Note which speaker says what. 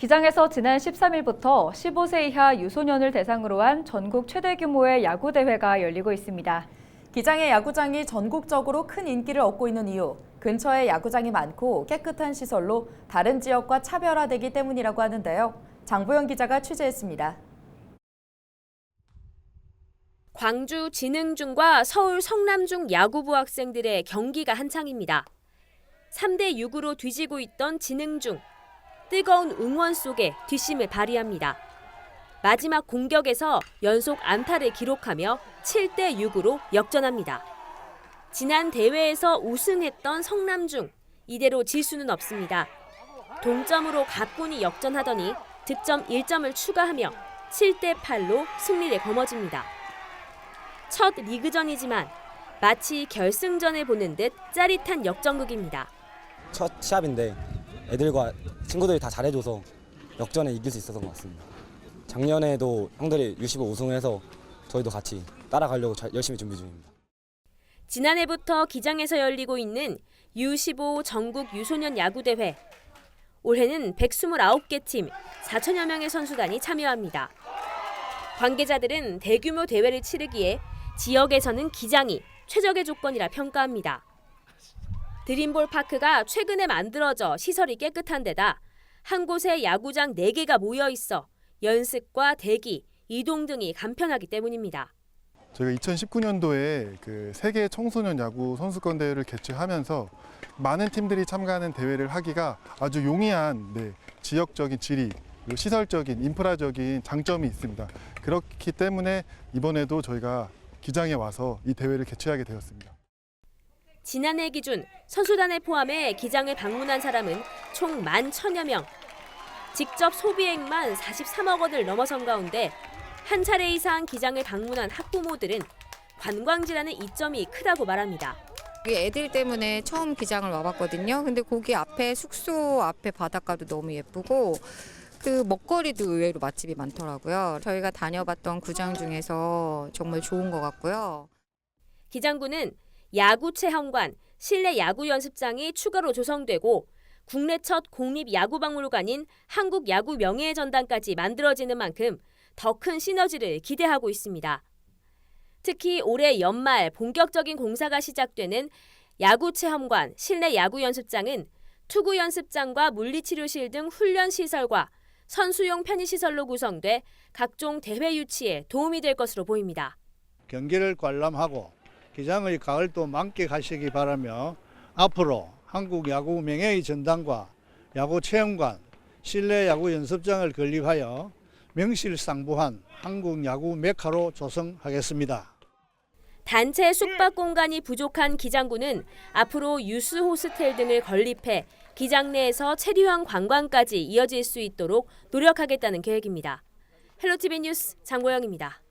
Speaker 1: 기장에서 지난 13일부터 15세 이하 유소년을 대상으로 한 전국 최대 규모의 야구 대회가 열리고 있습니다.
Speaker 2: 기장의 야구장이 전국적으로 큰 인기를 얻고 있는 이유, 근처에 야구장이 많고 깨끗한 시설로 다른 지역과 차별화되기 때문이라고 하는데요. 장보영 기자가 취재했습니다.
Speaker 3: 광주 진흥중과 서울 성남중 야구부 학생들의 경기가 한창입니다. 3대 6으로 뒤지고 있던 진흥중. 뜨거운 응원 속에 뒷심을 발휘합니다. 마지막 공격에서 연속 안타를 기록하며 7대 6으로 역전합니다. 지난 대회에서 우승했던 성남중. 이대로 질 수는 없습니다. 동점으로 가뿐히 역전하더니 득점 1점을 추가하며 7대 8로 승리를 거머쥡니다. 첫 리그전이지만 마치 결승전을 보는 듯 짜릿한 역전극입니다.
Speaker 4: 첫 시합인데 애들과 친구들이 다 잘해줘서 역전에 이길 수 있었던 것 같습니다. 작년에도 형들이 U15 우승해서 저희도 같이 따라가려고 잘- 열심히 준비 중입니다.
Speaker 3: 지난해부터 기장에서 열리고 있는 U15 전국 유소년 야구대회. 올해는 129개 팀 4천여 명의 선수단이 참여합니다. 관계자들은 대규모 대회를 치르기에 지역에서는 기장이 최적의 조건이라 평가합니다. 드림볼 파크가 최근에 만들어져 시설이 깨끗한 데다 한 곳에 야구장 4개가 모여 있어 연습과 대기, 이동 등이 간편하기 때문입니다.
Speaker 5: 저희가 2019년도에 그 세계 청소년 야구 선수권 대회를 개최하면서 많은 팀들이 참가하는 대회를 하기가 아주 용이한 네, 지역적인 지리 그리고 시설적인 인프라적인 장점이 있습니다. 그렇기 때문에 이번에도 저희가 기장에 와서 이 대회를 개최하게 되었습니다.
Speaker 3: 지난해 기준 선수단을 포함해 기장을 방문한 사람은 총 11,000여 명. 직접 소비액만 43억 원을 넘어선 가운데 한 차례 이상 기장을 방문한 학부모들은 관광지라는 이점이 크다고 말합니다.
Speaker 6: 여기 애들 때문에 처음 기장을 와봤거든요. 근데 거기 앞에 숙소 앞에 바닷가도 너무 예쁘고 그 먹거리도 의외로 맛집이 많더라고요. 저희가 다녀봤던 구장 중에서 정말 좋은 것 같고요.
Speaker 3: 기장구는 야구 체험관, 실내 야구 연습장이 추가로 조성되고 국내 첫 공립 야구박물관인 한국 야구 명예의 전당까지 만들어지는 만큼 더 큰 시너지를 기대하고 있습니다. 특히 올해 연말 본격적인 공사가 시작되는 야구 체험관, 실내 야구 연습장은 투구 연습장과 물리치료실 등 훈련 시설과 선수용 편의 시설로 구성돼 각종 대회 유치에 도움이 될 것으로 보입니다.
Speaker 7: 경기를 관람하고 기장의 가을도 만끽하시기 바라며 앞으로 한국 야구 명예의 전당과 야구 체험관, 실내 야구 연습장을 건립하여 명실상부한 한국 야구 메카로 조성하겠습니다.
Speaker 3: 단체 숙박 공간이 부족한 기장구는 앞으로 유스 호스텔 등을 건립해 기장 내에서 체류형 관광까지 이어질 수 있도록 노력하겠다는 계획입니다. 헬로티비 뉴스 장고영입니다.